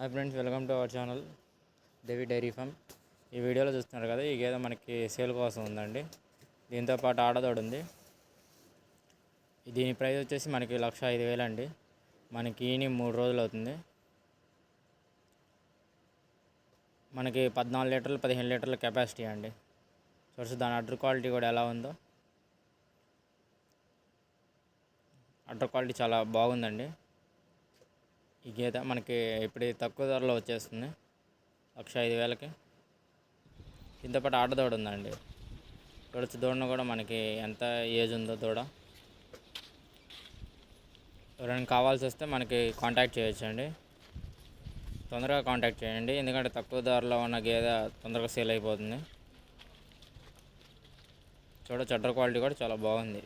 Hi friends welcome to our channel Devi dairy farm ఈ వీడియోలో చూస్తున్నారు కదా ఈ గేదె మనకి సేల్ కోసం ఉందండి. దీంతో పాటు ఆడదోడు ఉంది. దీని ప్రైస్ వచ్చేసి మనకి లక్ష ఐదు వేలు అండి. మనకి ఈని మూడు రోజులు అవుతుంది. మనకి పద్నాలుగు లీటర్లు పదిహేను లీటర్ల కెపాసిటీ అండి. చూసి దాని అడ్డర్ క్వాలిటీ కూడా ఎలా ఉందో. అడ్డర్ క్వాలిటీ చాలా బాగుందండి. ఈ గీత మనకి ఇప్పుడు తక్కువ ధరలో వచ్చేస్తుంది. లక్ష ఐదు వేలకి. ఇంతపాటు ఆట దూడ ఉందండి. చూడొచ్చు దూడను కూడా మనకి ఎంత ఏజ్ ఉందో దూడ. ఎవరైనా కావాల్సి వస్తే మనకి కాంటాక్ట్ చేయొచ్చు అండి తొందరగా కాంటాక్ట్ చేయండి. ఎందుకంటే తక్కువ ధరలో ఉన్న గేదె తొందరగా సేల్ అయిపోతుంది. చూడ చట్టర్ క్వాలిటీ కూడా చాలా బాగుంది.